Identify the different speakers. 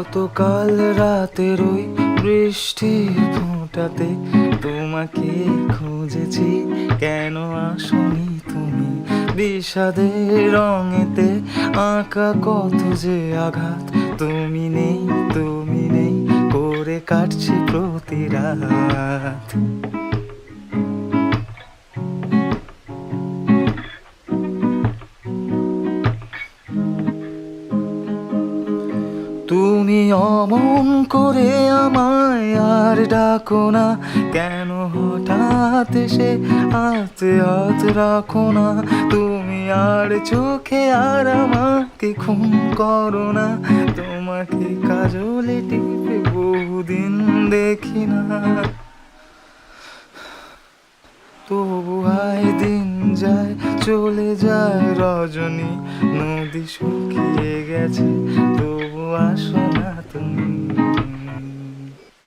Speaker 1: গতকাল রাতের ওই বৃষ্টির ফোঁটাতে তোমাকে খুঁজেছি। কেন আসনি তুমি? বিষাদের রঙেতে আঁকা কত যে আঘাত। তুমি নেই তুমি নেই, করে কাটছে প্রতি রাত। তুমি অমন করে আমায় আর ডাকো না। কেন হঠাৎ সে হাতে হাত রাখো না? তুমি আর চোখে আর আমাকে খুন করো না। তোমাকে কাজলে টিপে বহুদিন দেখি না। তবু আয় দিন যায়, চলে যায় রজনী। নদী শুকিয়ে গেছে তবু আসো